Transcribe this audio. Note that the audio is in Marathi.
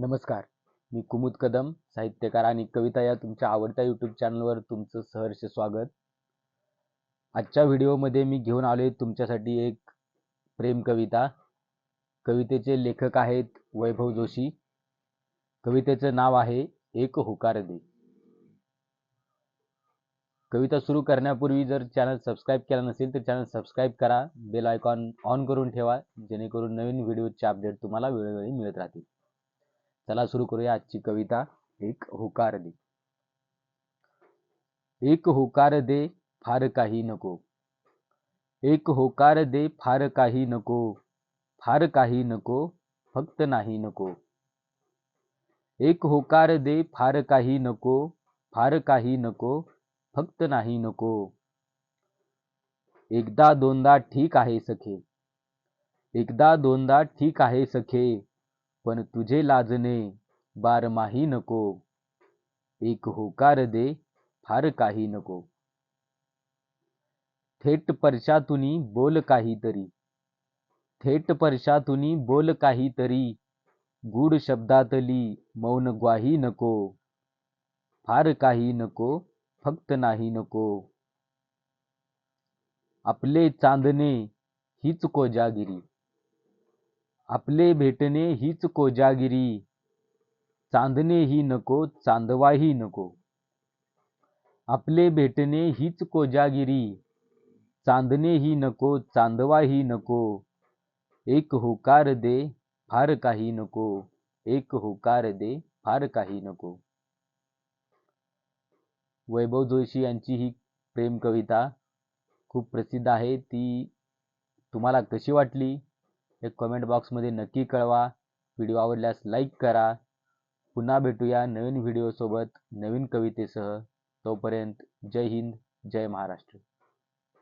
नमस्कार. मी कुमुद कदम साहित्यकार आणि कविता या तुमच्या आवडत्या यूट्यूब चॅनलवर तुमचं सहर्ष स्वागत. आजच्या व्हिडिओमध्ये मी घेऊन आलो आहे तुमच्यासाठी एक प्रेम कविता. कवितेचे लेखक आहेत वैभव जोशी. कवितेचं नाव आहे एक होकार दे. कविता सुरू करण्यापूर्वी जर चॅनल सबस्क्राईब केला नसेल तर चॅनल सबस्क्राईब करा. बेल आयकॉन ऑन करून ठेवा जेणेकरून नवीन व्हिडिओचे अपडेट तुम्हाला वेळोवेळी मिळत राहतील. चला सुरू करूया आजची कविता, एक होकार दे. एक होकार दे, फार काही नको. एक होकार दे, फार काही नको. फार काही नको, फक्त नाही नको. एक होकार दे, फार काही नको. फार काही नको, फक्त नाही नको. एकदा दोनदा ठीक आहे सखे. एकदा दोनदा ठीक आहे सखे. पण तुझे लाजणे बारमाही नको. एक होकार दे, फार काही नको. थेट परशातुनी बोल काहीतरी. थेट परशातुनी बोल काहीतरी. गूढ शब्दातली मौन ग्वाही नको. फार काही नको, फक्त नाही नको. आपले चांदणे हीच कोजागिरी. आपले भेटणे हीच कोजागिरी. चांदणेही नको चांदवाही नको. आपले भेटणे हीच कोजागिरी. चांदणेही नको चांदवाही नको. एक होकार दे फार काही नको. एक होकार दे फार काही नको. वैभव जोशी यांची ही प्रेम कविता खूप प्रसिद्ध आहे. ती तुम्हाला कशी वाटली? हे कमेंट बॉक्समध्ये नक्की कळवा. व्हिडिओ आवडल्यास लाईक करा. पुन्हा भेटूया नवीन व्हिडिओसोबत नवीन कवितेसह. तोपर्यंत जय हिंद जय महाराष्ट्र.